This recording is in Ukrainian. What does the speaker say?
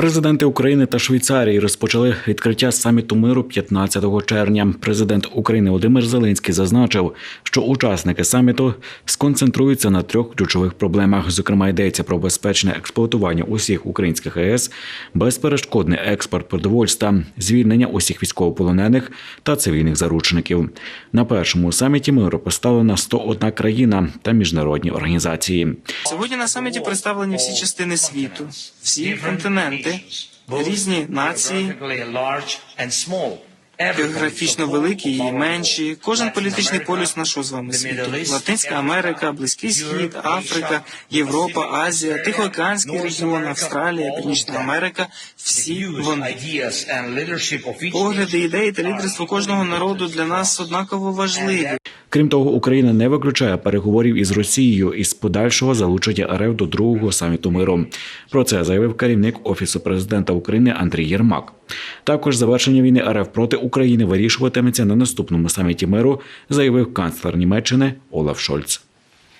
Президенти України та Швейцарії розпочали відкриття саміту миру 15 червня. Президент України Володимир Зеленський зазначив, що учасники саміту сконцентруються на трьох ключових проблемах. Зокрема, йдеться про безпечне експлуатування усіх українських АЕС, безперешкодний експорт продовольства, звільнення усіх військовополонених та цивільних заручників. На першому саміті миру поставлена 101 країна та міжнародні організації. Сьогодні на саміті представлені всі частини світу, всі континенти, різні нації, географічно великі і менші. Кожен політичний полюс нашого з вами світу. Латинська Америка, Близький Схід, Африка, Європа, Азія, Тихоокеанський регіон, Австралія, Північна Америка. Всі вони. Погляди, ідеї та лідерство кожного народу для нас однаково важливі. Крім того, Україна не виключає переговорів із Росією із подальшого залучення РФ до другого саміту миру. Про це заявив керівник офісу президента України Андрій Єрмак. Також завершення війни РФ проти України вирішуватиметься на наступному саміті миру, заявив канцлер Німеччини Олаф Шольц.